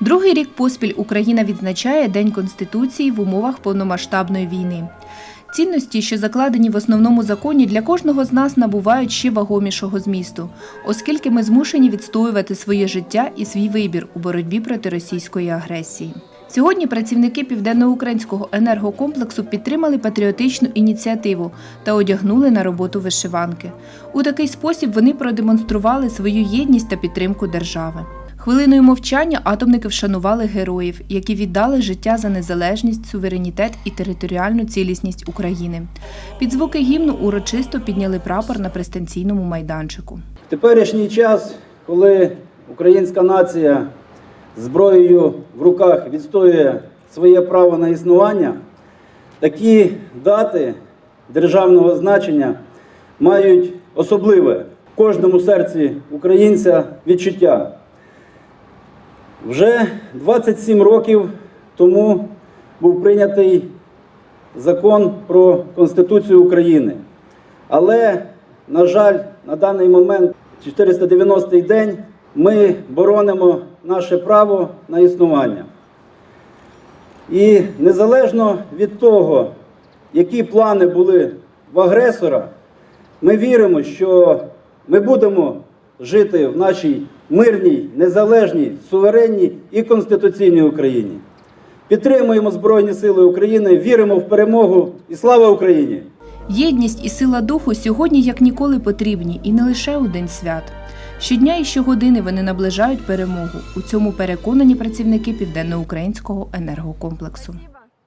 Другий рік поспіль Україна відзначає День Конституції в умовах повномасштабної війни. Цінності, що закладені в основному законі, для кожного з нас набувають ще вагомішого змісту, оскільки ми змушені відстоювати своє життя і свій вибір у боротьбі проти російської агресії. Сьогодні працівники південноукраїнського енергокомплексу підтримали патріотичну ініціативу та одягнули на роботу вишиванки. У такий спосіб вони продемонстрували свою єдність та підтримку держави. Хвилиною мовчання атомники вшанували героїв, які віддали життя за незалежність, суверенітет і територіальну цілісність України. Під звуки гімну урочисто підняли прапор на пристанційному майданчику. В теперішній час, коли українська нація зброєю в руках відстоює своє право на існування, такі дати державного значення мають особливе в кожному серці українця відчуття. Вже 27 років тому був прийнятий закон про Конституцію України. Але, на жаль, на даний момент, 490-й день, ми боронимо наше право на існування. І незалежно від того, які плани були в агресора, ми віримо, що ми будемо жити в нашій мирній, незалежній, суверенній і конституційній Україні. Підтримуємо Збройні Сили України, віримо в перемогу і слава Україні! Єдність і сила духу сьогодні як ніколи потрібні і не лише у день свят. Щодня і щогодини вони наближають перемогу. У цьому переконані працівники південноукраїнського енергокомплексу.